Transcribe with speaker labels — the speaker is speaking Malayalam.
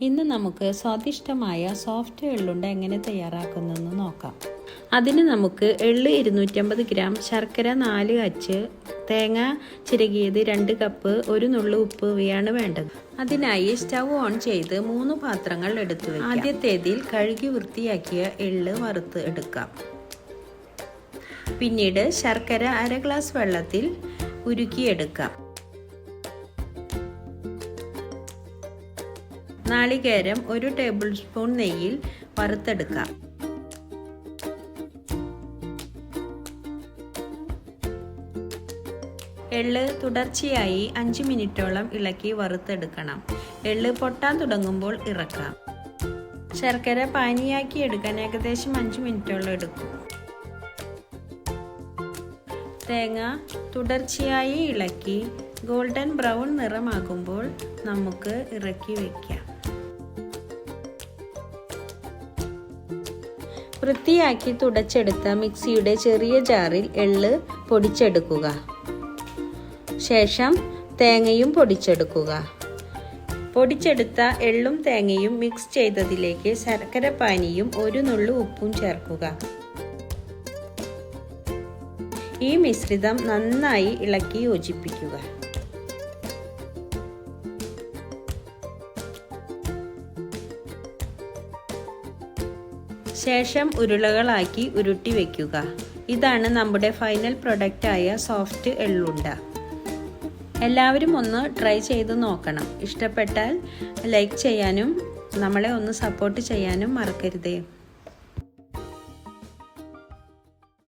Speaker 1: ഇന്ന് നമുക്ക് സ്വാദിഷ്ടമായ സോഫ്റ്റ് എള്ളുണ്ട എങ്ങനെ തയ്യാറാക്കുന്നതെന്ന് നോക്കാം. അതിന് നമുക്ക് എള്ള് ഇരുന്നൂറ്റമ്പത് ഗ്രാം ശർക്കര നാല് അച്ച് തേങ്ങ ചിരകിയത് രണ്ട് കപ്പ് ഒരു നുള്ളു ഉപ്പ് ഇവയാണ് വേണ്ടത്. അതിനായി സ്റ്റൗ ഓൺ ചെയ്ത് മൂന്ന് പാത്രങ്ങൾ എടുത്തു ആദ്യത്തേതിൽ കഴുകി വൃത്തിയാക്കിയ എള്ള് വറുത്ത് എടുക്കാം. പിന്നീട് ശർക്കര അര ഗ്ലാസ് വെള്ളത്തിൽ ഉരുക്കിയെടുക്കാം. നാളികേരം ഒരു ടേബിൾ സ്പൂൺ നെയ്യിൽ വറുത്തെടുക്കാം. എള്ള് തുടർച്ചയായി അഞ്ച് മിനിറ്റോളം ഇളക്കി വറുത്തെടുക്കണം. എള്ള് പൊട്ടാൻ തുടങ്ങുമ്പോൾ ഇറക്കാം. ശർക്കര പാനിയാക്കി എടുക്കാൻ ഏകദേശം അഞ്ച് മിനിറ്റോളം എടുക്കും. തേങ്ങ തുടർച്ചയായി ഇളക്കി ഗോൾഡൻ ബ്രൗൺ നിറമാകുമ്പോൾ നമുക്ക് ഇറക്കി വയ്ക്കാം വൃത്തിയാക്കി തുടച്ചെടുത്ത മിക്സിയുടെ ചെറിയ ജാറിൽ എള്ള് പൊടിച്ചെടുക്കുക. ശേഷം തേങ്ങയും പൊടിച്ചെടുക്കുക. പൊടിച്ചെടുത്ത എള്ളും തേങ്ങയും മിക്സ് ചെയ്തതിലേക്ക് ശർക്കര പാനിയും ഒരു നുള്ളു ഉപ്പും ചേർക്കുക. ഈ മിശ്രിതം നന്നായി ഇളക്കി യോജിപ്പിക്കുക. ശേഷം ഉരുളകളാക്കി ഉരുട്ടി വയ്ക്കുക ഇതാണ് നമ്മുടെ ഫൈനൽ പ്രൊഡക്റ്റായ സോഫ്റ്റ് എള്ളുണ്ട. എല്ലാവരും ഒന്ന് ട്രൈ ചെയ്ത് നോക്കണം. ഇഷ്ടപ്പെട്ടാൽ ലൈക്ക് ചെയ്യാനും നമ്മളെ ഒന്ന് സപ്പോർട്ട് ചെയ്യാനും മറക്കരുതേ.